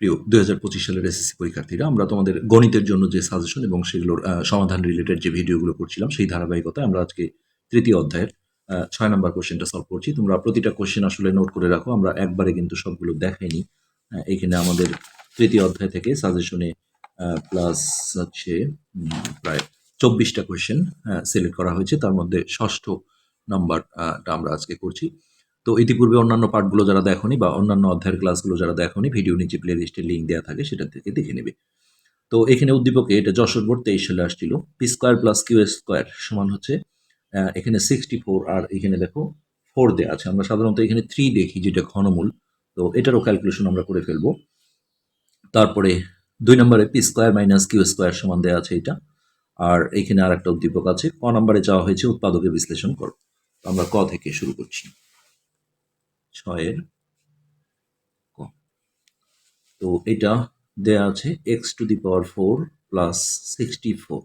প্রিয় দুই হাজার পঁচিশ সালের এসএসসি পরীক্ষার্থীরা, আমরা তোমাদের গণিতের জন্য যে সাজেশন এবং সেগুলোর সমাধান রিলেটেড যে ভিডিওগুলো করছিলাম, সেই ধারাবাহিকতায় আমরা আজকে তৃতীয় অধ্যায়ের ছয় নম্বর কোশ্চেনটা সলভ করছি। তোমরা প্রতিটা কোশ্চেন আসলে নোট করে রাখো, আমরা একবারে কিন্তু সবগুলো দেখাইনি। এখানে আমাদের তৃতীয় অধ্যায় থেকে সাজেশনে প্লাস হচ্ছে প্রায় চব্বিশটা কোশ্চেন সিলেক্ট করা হয়েছে। তার মধ্যে ষষ্ঠ নাম্বারটা আমরা আজকে করছি। তো ইতিপূর্বে অন্যান্য পার্টগুলো যারা দেখোনি বা অন্যান্য অধ্যায়ের ক্লাসগুলো যারা দেখোনি ভিডিও নিচে প্লে লিস্টের লিঙ্ক দেওয়া থাকে, সেটা থেকে দেখে নেবে। তো এখানে উদ্দীপকে এটা যশোর বোর্ড তেইশ সালে আসছিল। P square plus Q square সমান হচ্ছে এখানে সিক্সটি ফোর আর এখানে দেখো ফোর দেওয়া আছে। আমরা সাধারণত এখানে থ্রি দেখি, যেটা ঘনমূল। তো এটারও ক্যালকুলেশন আমরা করে ফেলব। তারপরে দুই নম্বরে P square minus Q square সমান দেওয়া আছে এটা। আর এখানে আর একটা উদ্দীপক আছে, ক নম্বরে চাওয়া হয়েছে উৎপাদকে বিশ্লেষণ করো। আমরা ক থেকে শুরু করছি। ছয়ের তো এটা দেয়া আছে X to the power four plus sixty four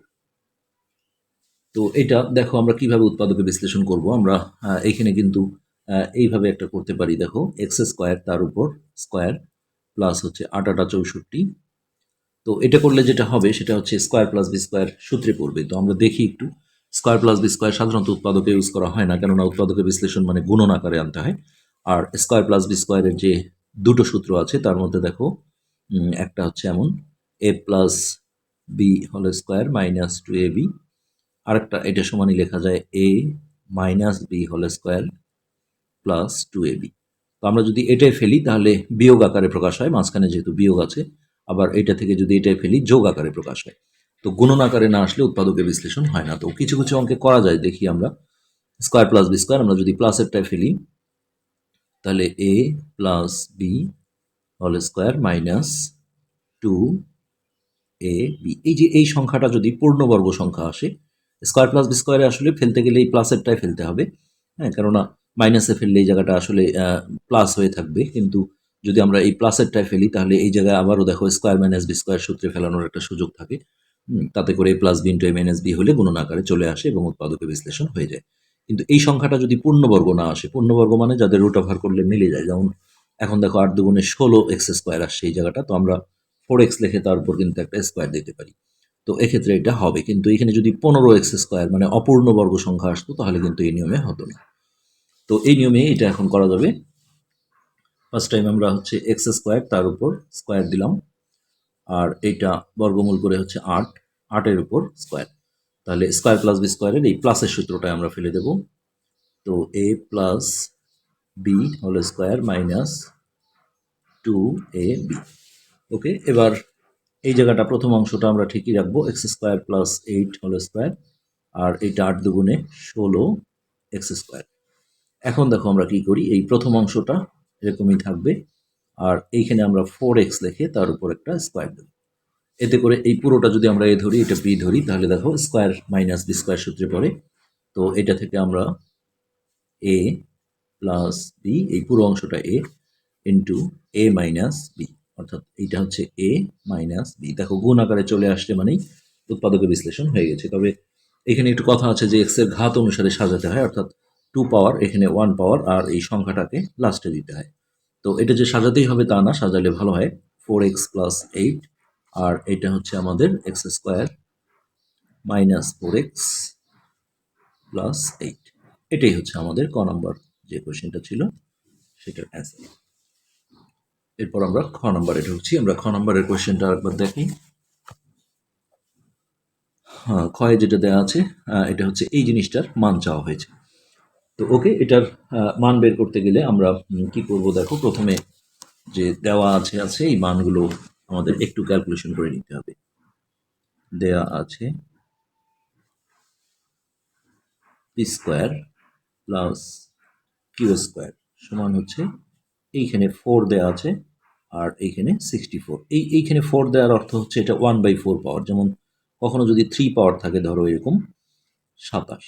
তো এটা দেখো আমরা কীভাবে উৎপাদকে বিশ্লেষণ করব। আমরা আহ, এইখানে কিন্তু এইভাবে একটা করতে পারি। দেখো এক্স স্কোয়ার তার উপর স্কোয়ার প্লাস হচ্ছে আট আটা চৌষট্টি। তো এটা করলে যেটা হবে সেটা হচ্ছে স্কোয়ার প্লাস বি স্কোয়ার সূত্রে পড়বে। তো আমরা দেখি একটু। স্কোয়ার প্লাস বি স্কোয়ার সাধারণত উৎপাদকে ইউজ করা হয় না কেননা উৎপাদকে বিশ্লেষণ মানে গুণন আকারে আনতে হয়। আর স্কোয়ার প্লাস বি স্কোয়ারের যে দুটো সূত্র আছে, তার মধ্যে দেখো একটা হচ্ছে এমন এ প্লাস বি হল square minus two A B আরেকটা এটা সমানই লেখা যায় এ মাইনাস বি হল square plus two A B তো আমরা যদি এটাই ফেলি, তাহলে বিয়োগ আকারে প্রকাশ হয়, মাঝখানে যেহেতু বিয়োগ আছে, আবার এটা থেকে যদি এটাই ফেলি, যোগ আকারে প্রকাশ হয়। তো গুণন আকারে না আসলে উৎপাদকের বিশ্লেষণ হয় না। তো কিছু কিছু অঙ্কে করা যায়, দেখি আমরা। স্কোয়ার প্লাস বি স্কোয়ার আমরা যদি প্লাসেরটায় ফেলি তাহলে এ প্লাস বি হল square minus two A B এই যে এই সংখ্যাটা যদি পূর্ণবর্গ সংখ্যা আসে স্কোয়ার প্লাস বি স্কোয়ারে আসলে ফেলতে গেলে এই প্লাসেরটাই ফেলতে হবে। হ্যাঁ কেননা মাইনাসে ফেললে এই জায়গাটা আসলে প্লাস হয়ে থাকবে। কিন্তু যদি আমরা এই প্লাসেরটায় ফেলি, তাহলে এই জায়গায় আবারও দেখো স্কোয়ার মাইনাস বি স্কোয়ার সূত্রে ফেলানোর একটা সুযোগ থাকে। তাতে করে plus B into A minus B হলে গুণন আকারে চলে আসে এবং উৎপাদকে বিশ্লেষণ হয়ে যায়। কিন্তু এই সংখ্যাটা যদি পূর্ণবর্গ না আসে, পূর্ণবর্গ মানে যাদের রুট ওভার করলে মিলে যায়। যেমন এখন দেখো আট দুগুণে ষোলো এক্স স্কোয়ার আসছে এই জায়গাটা, তো আমরা ফোর এক্স লেখে তার উপর কিন্তু একটা স্কোয়ার দিতে পারি। তো এক্ষেত্রে এটা হবে। কিন্তু এখানে যদি পনেরো এক্স স্কোয়ার মানে অপূর্ণ বর্গ সংখ্যা আসতো, তাহলে কিন্তু এই নিয়মে হতো না। তো এই নিয়মে এটা এখন করা যাবে। ফার্স্ট টাইম আমরা হচ্ছে এক্স স্কোয়ার তার উপর স্কোয়ার দিলাম। আর এইটা বর্গমূল করে হচ্ছে আট, আটের উপর স্কোয়ার তাহলে স্কোয়ার প্লাস বি স্কোয়ারের এই প্লাসের সূত্রটা আমরা ফেলে দেব। তো এ প্লাস বি হল square minus two A B okay এবার এই জায়গাটা প্রথম অংশটা আমরা ঠিকই রাখব এক্স স্কোয়ার প্লাস এইট হল স্কোয়ার আর এইটা আট দুগুণে ষোলো এক্স স্কোয়ার এখন দেখো আমরা কি করি, এই প্রথম অংশটা এরকমই থাকবে, আর এইখানে আমরা ফোর এক্স লিখে তার উপর একটা স্কোয়ার দেবো। এতে করে এই পুরোটা যদি আমরা এ ধরি, এটা বি ধরি, তাহলে দেখো স্কোয়ার মাইনাস বি স্কোয়ার সূত্রে পড়ে। তো এটা থেকে আমরা এ প্লাস বি এই পুরো অংশটা A into A minus B অর্থাৎ এইটা হচ্ছে এ মাইনাস বি দেখো, গুণ আকারে চলে আসলে মানেই উৎপাদকের বিশ্লেষণ হয়ে গেছে। তবে এখানে একটু কথা আছে যে এক্সের ঘাত অনুসারে সাজাতে হয়, অর্থাৎ টু পাওয়ার এখানে ওয়ান পাওয়ার আর এই সংখ্যাটাকে লাস্টে দিতে হয়। তো এটা যে সাজাতেই হবে তা না, সাজালে ভালো হয়। ফোর এক্স প্লাস এইট আর এটা হচ্ছে আমাদের X square minus four X plus eight এটাই হচ্ছে আমাদের ক নম্বর যে কোয়েশ্চেনটা ছিল সেটার অ্যান্সার এরপর আমরা খ নম্বরে ঢুকছি। আমরা খ নম্বরের কোয়েশ্চেনটা একবার দেখি। হ্যাঁ ক্ষয়ে যেটা দেওয়া আছে এটা হচ্ছে এই জিনিসটার মান চাওয়া হয়েছে। তো ওকে, এটার মান বের করতে গেলে আমরা কি করব দেখো? প্রথমে যে দেওয়া আছে আছে এই মানগুলো আমাদের একটু ক্যালকুলেশন করে নিতে হবে। দেয়া আছে P square plus Q square সমান হচ্ছে এইখানে ফোর দেওয়া আছে আর এইখানে সিক্সটি ফোর এই, এইখানে ফোর দেওয়ার অর্থ হচ্ছে এটা ওয়ান বাই ফোর পাওয়ার যেমন কখনো যদি থ্রি পাওয়ার থাকে ধরো এরকম সাতাশ।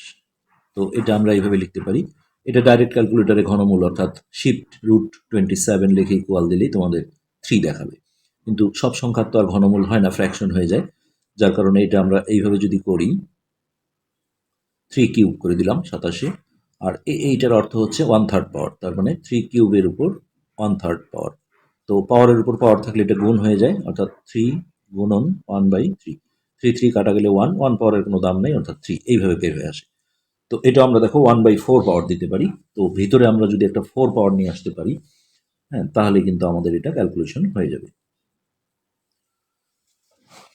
তো এটা আমরা এইভাবে লিখতে পারি। এটা ডাইরেক্ট ক্যালকুলেটারে ঘনমূল অর্থাৎ শিফট রুট টোয়েন্টি সেভেন লিখে ইকুয়াল দিলেই তোমাদের থ্রি দেখাবে। কিন্তু সব সংখ্যার তো আর ঘনমূল হয় না ফ্র্যাকশন হয়ে যায়। যার কারণে এটা আমরা এইভাবে যদি করি থ্রি কিউব করে দিলাম সাতাশে। আর এইটার অর্থ হচ্ছে ওয়ান থার্ড পাওয়ার তার মানে থ্রি কিউবের উপর ওয়ান থার্ড পাওয়ার তো পাওয়ারের উপর পাওয়ার থাকলে এটা গুণ হয়ে যায়, অর্থাৎ থ্রি গুণন one by three three three কাটা গেলে ওয়ান ওয়ান পাওয়ারের কোনো দাম নেই, অর্থাৎ থ্রি এইভাবে বের হয়ে আসে। তো এটা আমরা দেখো ওয়ান বাই ফোর পাওয়ার দিতে পারি। তো ভিতরে আমরা যদি একটা ফোর পাওয়ার নিয়ে আসতে পারি হ্যাঁ তাহলে কিন্তু আমাদের এটা ক্যালকুলেশন হয়ে যাবে।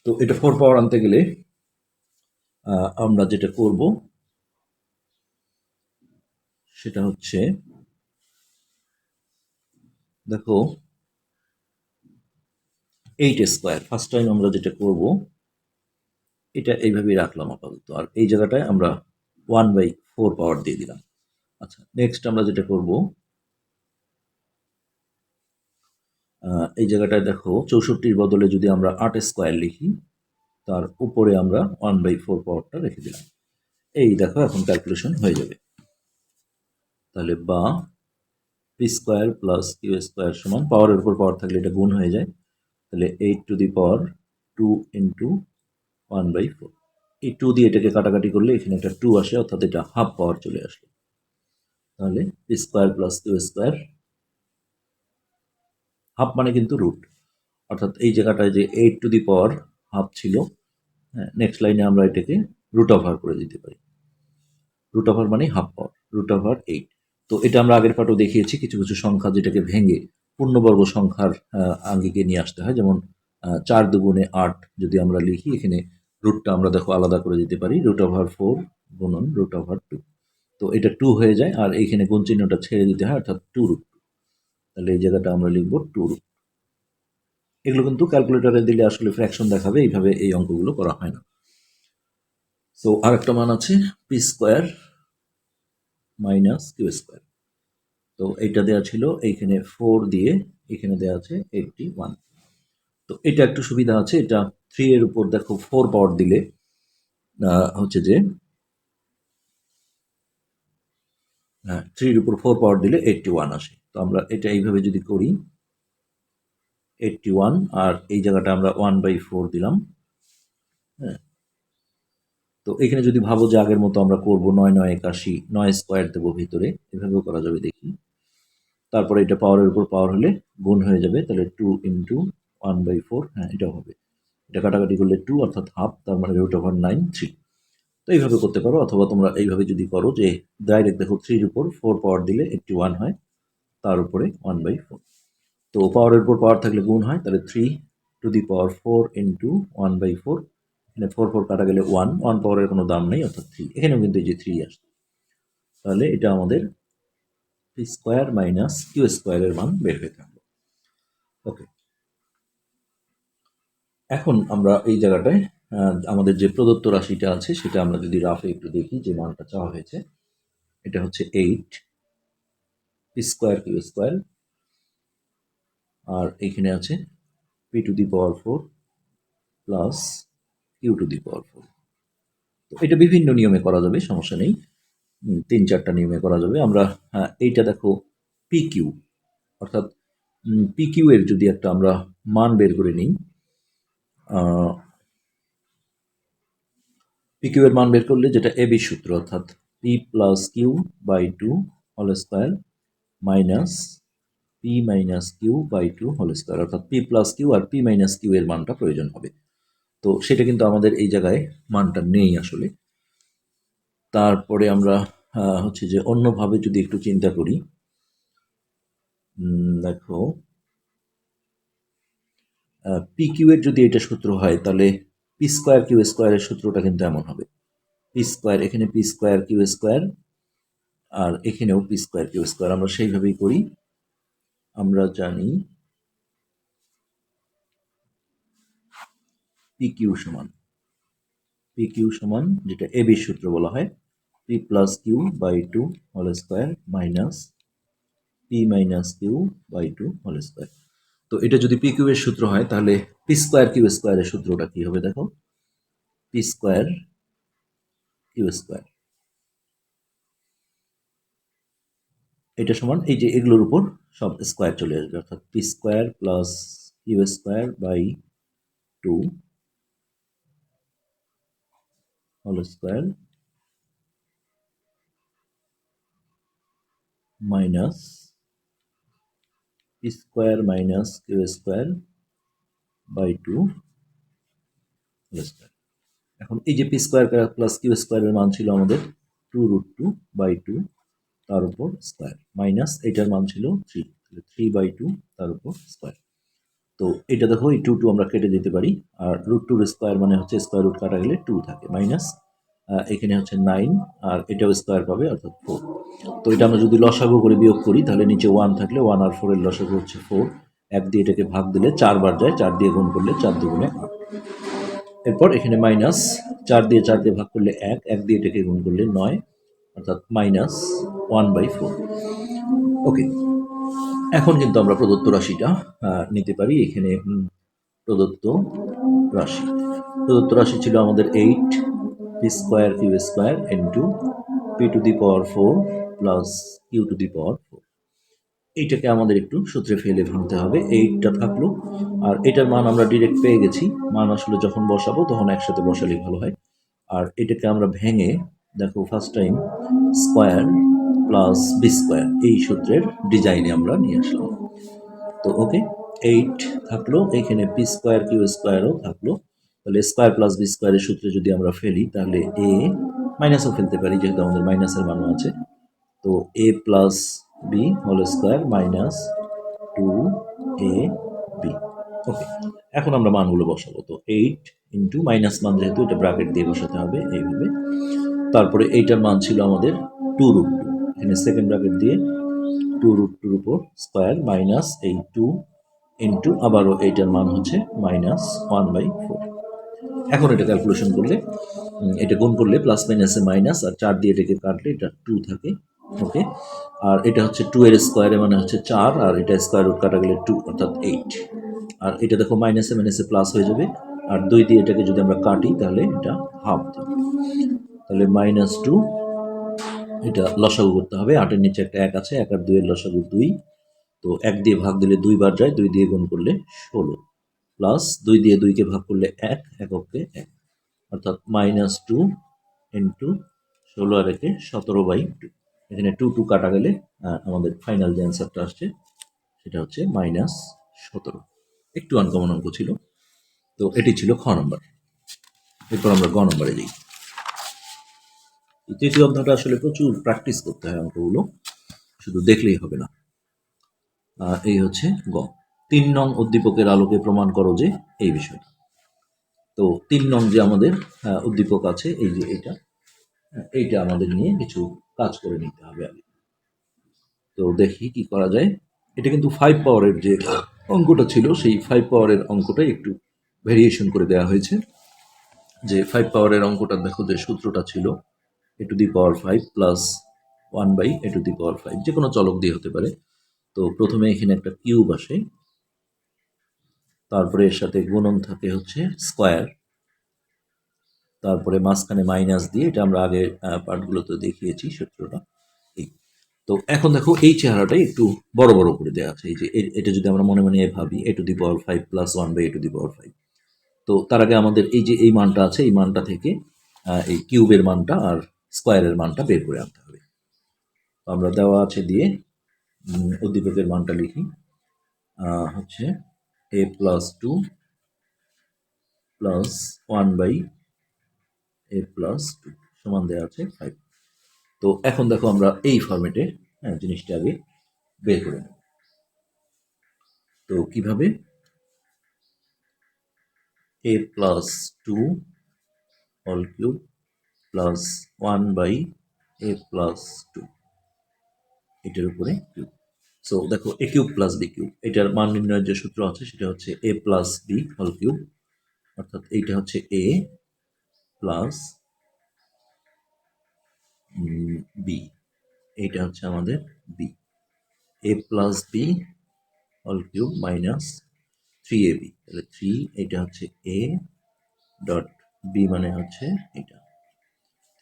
তো এটা ফোর পাওয়ার আনতে গেলে আমরা যেটা করব, সেটা হচ্ছে, দেখো এইট স্কোয়ার ফার্স্ট টাইম আমরা যেটা করব, এটা এইভাবেই রাখলাম আপাতত। আর এই জায়গাটায় আমরা ওয়ান বাই ফোর পাওয়ার দিয়ে দিলাম। আচ্ছা নেক্সট আমরা যেটা করব এই জায়গাটায় দেখো চৌষট্টির বদলে যদি আমরা আট স্কোয়ার লিখি, তার উপরে আমরা ওয়ান বাই ফোর পাওয়ারটা রেখে দিলাম। এই দেখো এখন ক্যালকুলেশন হয়ে যাবে। তাহলে বা P square plus Q square সমান পাওয়ারের উপর পাওয়ার থাকলে এটা গুণ হয়ে যায়। তাহলে eight to the power two into one by four এই টু দিয়ে এটাকে কাটাকাটি করলে এখানে একটা টু আসে, অর্থাৎ এটা হাফ পাওয়ার চলে আসলো। তাহলে P square plus Q square half মানে কিন্তু রুট অর্থাৎ এই জায়গাটায় যে eight to the power half ছিল হ্যাঁ নেক্সট লাইনে আমরা এটাকে রুট ওভার করে দিতে পারি। রুট ওভার মানে half power root over eight তো এটা আমরা আগের পাঠও দেখিয়েছি, কিছু কিছু সংখ্যা যেটাকে ভেঙে পূর্ণবর্গ সংখ্যার আঙ্গিকে নিয়ে আসতে হয়। যেমন চার দুগুণে আট যদি আমরা লিখি, এখানে রুটটা আমরা দেখো আলাদা করে দিতে পারি। রুট ওভার ফোর গুণন রুট ওভার টু তো এটা টু হয়ে যায়, আর এইখানে গুণ চিহ্নটা ছেড়ে দিতে হয়, অর্থাৎ টু রুট তাহলে এই জায়গাটা আমরা লিখব টু রুট এগুলো কিন্তু ক্যালকুলেটরে দিলে আসলে ফ্র্যাকশন দেখাবে, এইভাবে এই অঙ্কগুলো করা হয় না। সো আরেকটা মান আছে P square minus Q square তো এইটা দেওয়া ছিল, এইখানে ফোর দিয়ে এখানে দেওয়া আছে এইটটি ওয়ান তো এটা একটু সুবিধা আছে, এটা থ্রি এর উপর দেখো ফোর পাওয়ার দিলে হচ্ছে যে হ্যাঁ থ্রির উপর ফোর পাওয়ার দিলে এইটটি ওয়ান আসে। তো আমরা এটা এইভাবে যদি করি এইটটি ওয়ান আর এই জায়গাটা আমরা ওয়ান বাই ফোর দিলাম। হ্যাঁ। তো এখানে যদি ভাবো যে আগের মতো আমরা করব নয় নয় একাশি, নয় স্কোয়ার দেবো ভিতরে, এভাবেও করা যাবে দেখি। তারপরে এটা পাওয়ারের উপর পাওয়ার হলে গুণ হয়ে যাবে, তাহলে two into one by four হ্যাঁ এটাও হবে। এটা কাটাকাটি করলে টু অর্থাৎ হাফ তার মানে রুট ওভার নাইন থ্রি তো এইভাবে করতে পারো, অথবা তোমরা এইভাবে যদি করো যে ডাইরেক্ট দেখো থ্রির উপর ফোর পাওয়ার দিলে এইটটি ওয়ান হয়। তার উপরে ওয়ান বাই ফোর তো পাওয়ারের উপর পাওয়ার থাকলে গুণ হয়, তাহলে three to the power four into one by four এখানে ফোর ফোর কাটা গেলে ওয়ান ওয়ান পাওয়ারের কোনো দাম নেই, অর্থাৎ থ্রি এখানেও কিন্তু এই যে থ্রি আসছে। তাহলে এটা আমাদের পি স্কোয়ার মাইনাস কিউ স্কোয়ারের মান বের হয়ে থাকল। ওকে এখন আমরা এই জায়গাটায় আমাদের যে প্রদত্ত রাশিটা আছে, সেটা আমরা যদি রাফে একটু দেখি যে মানটা চাওয়া হয়েছে, এটা হচ্ছে eight P square Q square আর এখানে আছে P to the power four plus Q to the power four তো এটা বিভিন্ন নিয়মে করা যাবে সমস্যা নেই। তিন চারটা নিয়মে করা যাবে। আমরা হ্যাঁ, এইটা দেখো পি কিউ অর্থাৎ পি কিউ এর যদি একটা আমরা মান বের করে নিই পি কিউ এর মান বের করলে যেটা এবি সূত্র অর্থাৎ P plus Q by two whole square minus P minus Q by two whole square, অর্থাৎ পি প্লাস কিউ আর পি মাইনাস কিউ এর মানটা প্রয়োজন হবে। তো সেটা কিন্তু আমাদের এই জায়গায় মানটা নেই আসলে। তারপরে আমরা হচ্ছে যে অন্যভাবে যদি একটু চিন্তা করি দেখো পি কিউ এর যদি এটা সূত্র হয়, তাহলে পি স্কোয়ার কিউ স্কোয়ারের সূত্রটা কিন্তু এমন হবে। পি স্কোয়ার, এখানে পি স্কোয়ার কিউ স্কোয়ার আর এখানেও পি স্কোয়ার কিউ স্কোয়ার আমরা সেইভাবেই করি। আমরা জানি পি কিউ সমান পি কিউ সমান যেটা এ বি সূত্র বলা হয় P plus Q by two whole square minus P minus Q by two whole square তো এটা যদি পি কিউ এর সূত্র হয়, তাহলে পি স্কোয়ার কিউ স্কোয়ারের সূত্রটা কি হবে দেখো? পি স্কোয়ার কিউ স্কোয়ার এটা সমান এই যে এগুলোর উপর সব স্কোয়ার চলে আসবে, অর্থাৎ P square plus Q square by two whole square minus P square minus Q square by two whole square এখন এই যে পি স্কোয়ার প্লাস কিউ স্কোয়ারের মান ছিল আমাদের two root two by two তার উপর স্কোয়ার মাইনাস এটার মান ছিল থ্রি তাহলে থ্রি বাই টু তার উপর স্কোয়ার তো এটা দেখো, এই টু টু আমরা কেটে দিতে পারি। আর রুট টুর স্কোয়ার মানে হচ্ছে স্কোয়ার রুট কাটা গেলে টু থাকে। মাইনাস এখানে হচ্ছে নাইন আর এটাও স্কোয়ার পাবে, অর্থাৎ ফোর তো এটা আমরা যদি লসাগু করে বিয়োগ করি, তাহলে নিচে ওয়ান থাকলে ওয়ান আর ফোরের লসাগু হচ্ছে ফোর এক দিয়ে এটাকে ভাগ দিলে চারবার যায়, চার দিয়ে গুণ করলে চার দুগুণে আট। এরপর এখানে মাইনাস চার দিয়ে চার দিয়ে ভাগ করলে এক এক দিয়ে এটাকে গুণ করলে নয়। অর্থাৎ minus one by four okay এখন কিন্তু আমরা প্রদত্ত রাশিটা নিতে পারি এখানে প্রদত্ত রাশি। প্রদত্ত রাশি ছিল আমাদের eight P square Q square into P to the power four plus Q to the power four এইটাকে আমাদের একটু সূত্রে ফেলে ভাঙতে হবে। এইটটা থাকল। আর এটার মান আমরা ডিরেক্ট পেয়ে গেছি। মান আসলে যখন বসাবো তখন একসাথে বসালেই ভালো হয়। আর এটাকে আমরা ভেঙে দেখো first time square plus B square এই সূত্রের ডিজাইনে আমরা নিয়ে আসলাম। তো ওকে, এইট থাকল, এখানে পি স্কোয়ার, কিউ স্কোয়ারও থাকল। তাহলে স্কোয়ার প্লাস বি স্কোয়ারের সূত্রে যদি আমরা ফেলি তাহলে এ মাইনাসও ফেলতে পারি, যেহেতু আমাদের মাইনাসের মানও আছে। তো A plus B whole square minus two A B. Okay, এখন আমরা মানগুলো বসাবো। তো এইট ইন্টু মাইনাস মান যেহেতু, এটা ব্র্যাকেট দিয়ে বসাতে হবে এইভাবে। তারপরে এইটার মান ছিল আমাদের টু রুট টু এখানে সেকেন্ড ব্র্যাকেট দিয়ে টু রুট টুর উপর স্কোয়ার মাইনাস এই টু ইন্টু আবারও এইটার মান হচ্ছে মাইনাস ওয়ান বাই ফোর এখন এটা ক্যালকুলেশন করলে এটা গুণ করলে প্লাস মাইনাসে মাইনাস আর চার দিয়ে এটাকে কাটলে এটা টু থাকে ওকে আর এটা হচ্ছে টু এর স্কোয়ারে মানে হচ্ছে চার আর এটা স্কোয়ার রুট কাটা গেলে টু অর্থাৎ এইট আর এটা দেখো মাইনাসে মাইনাসে প্লাস হয়ে যাবে, আর দুই দিয়ে এটাকে যদি আমরা কাটি তাহলে এটা হাফ থাকবে তাহলে মাইনাস টু এটা লসাগু করতে হবে। আটের নিচে একটা এক আছে, এক আর দুইয়ের লসাগু দুই। তো এক দিয়ে ভাগ দিলে দুইবার যায়, দুই দিয়ে গুণ করলে ষোলো। প্লাস দুই দিয়ে দুইকে ভাগ করলে এক, এককে এক। অর্থাৎ মাইনাস টু ইন্টু ষোলো আর একে সতেরো বাই টু এখানে টু টু কাটা গেলে আমাদের ফাইনাল যে অ্যান্সারটা আসছে, সেটা হচ্ছে মাইনাস সতেরো। একটু আনকমন অঙ্ক ছিল। তো এটি ছিল খ নম্বর এরপর আমরা গ নম্বরে এই তৃতীয় অধ্যায়টা আসলে প্রচুর প্র্যাকটিস করতে হয় অঙ্কগুলো। শুধু দেখলেই হবে না। এই হচ্ছে গ। তিন নং উদ্দীপকের আলোকে প্রমাণ করো যে এই বিষয়টা। তো তিন নং যে আমাদের উদ্দীপক আছে, এই যে এটা এইটা আমাদের নিয়ে কিছু কাজ করে নিতে হবে আগে। তো দেখি কি করা যায়। এটা কিন্তু ফাইভ পাওয়ারের যে অঙ্কটা ছিল, সেই ফাইভ পাওয়ারের অঙ্কটাই একটু ভেরিয়েশন করে দেওয়া হয়েছে। যে ফাইভ পাওয়ারের অঙ্কটা দেখো যে সূত্রটা ছিল। A to the power five plus one by A to the power five যে কোনো চলক দিয়ে হতে পারে। তো প্রথমে এখানে একটা কিউব আসে। তারপরে এর সাথে গুণন থাকে হচ্ছে স্কোয়ার। তারপরে মাঝখানে মাইনাস দিয়ে, এটা আমরা আগে পার্টগুলোতে দেখিয়েছি সূত্রটা। এই। তো এখন দেখো, এই চেহারাটাই একটু বড় বড় করে দেওয়া আছে। এই যে এটা যদি আমরা মনে মনে ভাবি A to the power five plus one by A to the power five তো তার আগে আমাদের এই যে, এই মানটা আছে, এই মানটা থেকে এই কিউবের মানটা আর স্কোয়ারের মানটা বের করে আনতে হবে। আমরা দেওয়া আছে দিয়ে উদ্দীপকের মানটা লিখি। হচ্ছে A plus two plus one by A plus two সমান দেওয়া আছে ফাইভ তো এখন দেখো আমরা এই ফরম্যাটে হ্যাঁ জিনিসটা আগে বের করে নেব। তো কীভাবে? A plus two all cube plus one by A plus two এটার উপরে কিউব। সো দেখো A cube plus B cube. এটার মান নির্ণয়ের যে সূত্র আছে, সেটা হচ্ছে A plus B whole cube অর্থাৎ এইটা হচ্ছে এ প্লাস বি এইটা হচ্ছে আমাদের B A plus B whole cube minus three A B তাহলে থ্রি এটা হচ্ছে এ ডট বি মানে হচ্ছে এটা।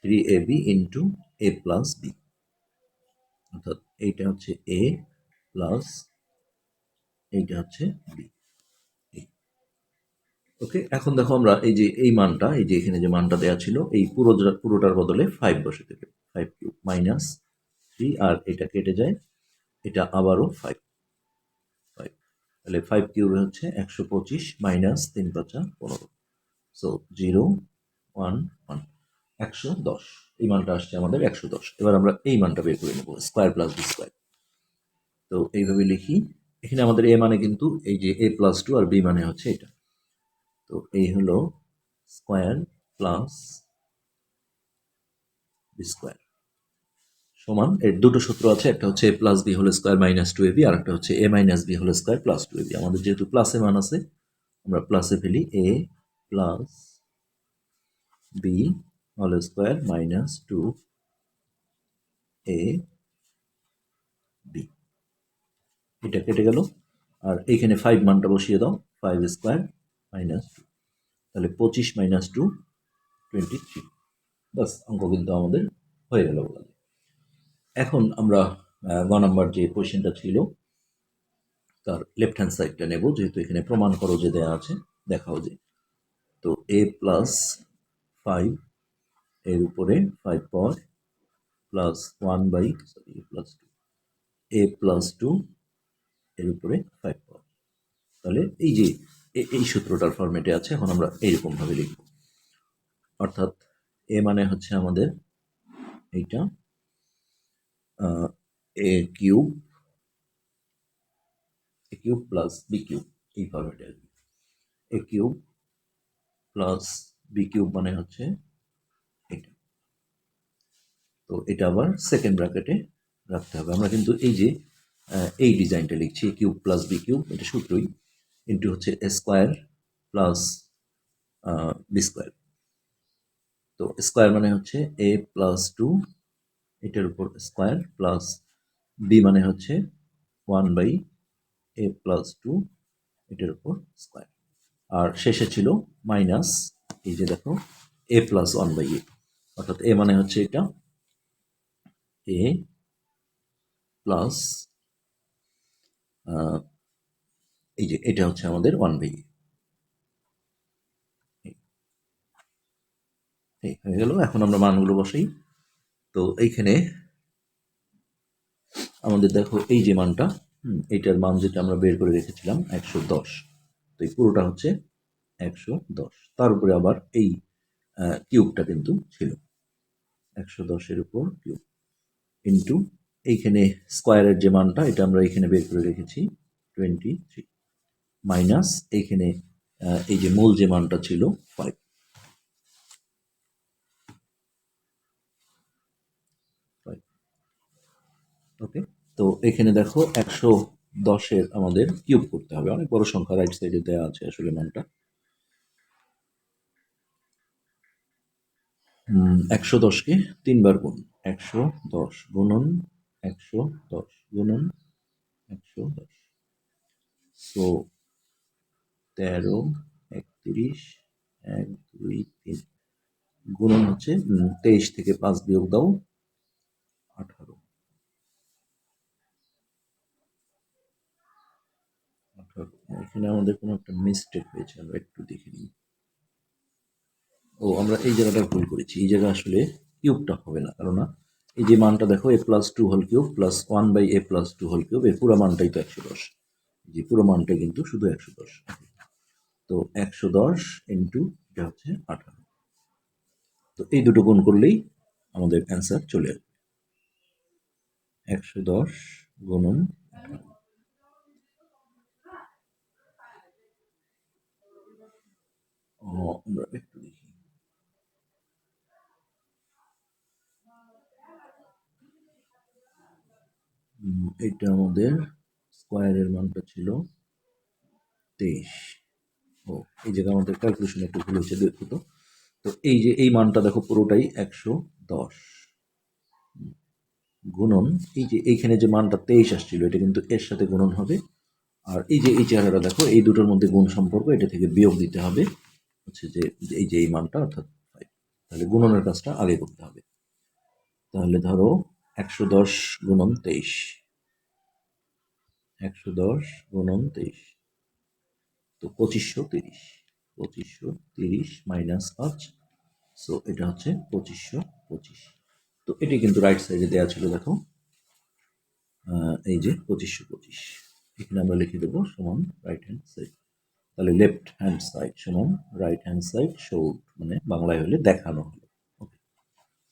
Three A B into A plus B অর্থাৎ এইটা হচ্ছে এ প্লাস এইটা হচ্ছে বি ওকে এখন দেখো আমরা এই যে এই মানটা, এই যে এখানে যে মানটা দেওয়া ছিল, এই পুরো পুরোটার বদলে ফাইভ বসে দেবে ফাইভ কিউব মাইনাস থ্রি আর এটা কেটে যায়, এটা আবারও ফাইভ ফাইভ তাহলে ফাইভ কিউবে হচ্ছে একশো পঁচিশ মাইনাস তিন পাঁচা পনেরো। সো জিরো ওয়ান ওয়ান একশো দশ। এই মানটা আসছে আমাদের একশো দশ। এবার আমরা এই মানটা বের করে নেব, স্কোয়ার প্লাস বি স্কোয়ার। তো এইভাবে লিখি, এখানে আমাদের এ মানে কিন্তু এই যে এ প্লাস টু আর বি মানে হচ্ছে এটা। তো এই হলো স্কোয়ার প্লাস বি স্কোয়ার সমান, এর দুটো সূত্র আছে, একটা হচ্ছে A plus B whole square minus two A B আর একটা হচ্ছে A minus B whole square plus two A B. আমাদের যেহেতু প্লাসে মান আছে, আমরা প্লাসে ফেলি A plus B whole square minus two A B এটা কেটে গেল। আর এইখানে ফাইভ মানটা বসিয়ে দাও। ফাইভ স্কোয়ার মাইনাস টু তাহলে পঁচিশ মাইনাস টু টোয়েন্টি থ্রি বাস অঙ্ক কিন্তু আমাদের হয়ে গেল এখন আমরা গ নাম্বার যে কোয়েশ্চেনটা ছিল, তার লেফট হ্যান্ড সাইডটা নেব, যেহেতু এখানে প্রমাণ করো যে দেওয়া আছে, দেখাও যে। তো এ প্লাস ফাইভ এর উপরে five power plus one by sorry A plus two A plus two এর উপরে ফাইভ পাওয়ার তাহলে এই যে এই সূত্রটার ফরম্যাটে আছে, এখন আমরা এইরকমভাবে লিখব। অর্থাৎ এ মানে হচ্ছে আমাদের এইটা A cube A cube plus B cube এই ফরম্যাটে আসবে A cube plus B cube মানে হচ্ছে তো এটা আবার সেকেন্ড ব্র্যাকেটে রাখতে হবে। আমরা কিন্তু এই যে এই ডিজাইনটা লিখছি কিউব প্লাস বি কিউব এটা সূত্রই ইন্টু হচ্ছে A square plus B square তো স্কোয়ার মানে হচ্ছে এ প্লাস টু এটার উপর স্কোয়ার প্লাস বি মানে হচ্ছে one by A plus two এটার উপর স্কোয়ার আর শেষে ছিল মাইনাস এই যে দেখো A plus one by A অর্থাৎ এ মানে হচ্ছে এটা এ প্লাস এই যে, এটা হচ্ছে আমাদের ওয়ান বাই হয়ে গেল, এখন আমরা মানগুলো বসাই। তো এইখানে আমাদের দেখো এই যে মানটা এইটার মান যেটা আমরা বের করে রেখেছিলাম, একশো দশ। তো এই পুরোটা হচ্ছে একশো দশ। তার উপরে আবার এই কিউবটা কিন্তু ছিল। একশো দশের উপর কিউব ইন্টু এইখানে স্কোয়ারের যে মানটা, এটা আমরা এখানে বের করে রেখেছি টোয়েন্টি থ্রি মাইনাস এইখানে এই যে মূল যে মানটা ছিল ফাইভ ওকে তো এখানে দেখো একশো দশের আমাদের কিউব করতে হবে। অনেক বড় সংখ্যা রাইট সাইডে দেওয়া আছে আসলে মানটা। একশো দশকে তিনবার গুণ। একশো দশ। গুণন একশো দশ। গুণন একশো দশ। সো তেরো, একত্রিশ, এক, দুই, তিন। গুণন হচ্ছে তেইশ থেকে পাঁচ বিয়োগ দাও, আঠারো। আঠারো। এখানে আমাদের কোনো একটা মিস্টেক হয়েছে, আমরা একটু দেখে নিই। ও, আমরা এই জায়গাটা ভুল করেছি। এই জায়গা আসলে কিউবটা হবে না কারণ না এই যে মানটা দেখো A plus two whole cube plus one by A plus two whole cube এ পুরো মানটাই তো একশো দশ। যে পুরো মানটা কিন্তু শুধু একশো দশ। তো একশো দশ ইন্টু এটা হচ্ছে আঠারো। তো এই দুটো গুণ করলেই আমাদের অ্যান্সার চলে আসবে। একশো দশ গুণন আমরা একটু দেখি উম, এটা আমাদের স্কোয়ারের মানটা ছিল তেইশ। ও, এই জায়গায় আমাদের ক্যালকুলেশন একটু ভুল হয়েছে, দেখো তো। তো এই যে, এই মানটা দেখো পুরোটাই একশো দশ। গুণন, এই যে, এইখানে যে মানটা তেইশ আসছিল, এটা কিন্তু এর সাথে গুণন হবে। আর এই যে, এই চেহারাটা দেখো, এই দুটোর মধ্যে গুণ সম্পর্ক, এটা থেকে বিয়োগ দিতে হবে। হচ্ছে যে, এই যে, এই মানটা, অর্থাৎ তাহলে গুণনের কাজটা আগে করতে হবে। তাহলে ধরো একশো দশ গুণন তেইশ। একশো দশ গুণন তেইশ। তো পঁচিশশো তিরিশ। পঁচিশশো তিরিশ মাইনাস পাঁচ। সো এটা হচ্ছে পঁচিশশো পঁচিশ। তো এটি কিন্তু রাইট সাইডে দেওয়া ছিল, দেখো। এই যে পঁচিশশো পঁচিশ। এখানে আমরা লিখে দেবো সমান রাইট হ্যান্ড সাইড তাহলে লেফট হ্যান্ড সাইড সমান রাইট হ্যান্ড সাইড শোড মানে বাংলায় হলে দেখানো হলো। ওকে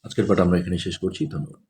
আজকের পাঠ আমরা এখানে শেষ করছি। ধন্যবাদ।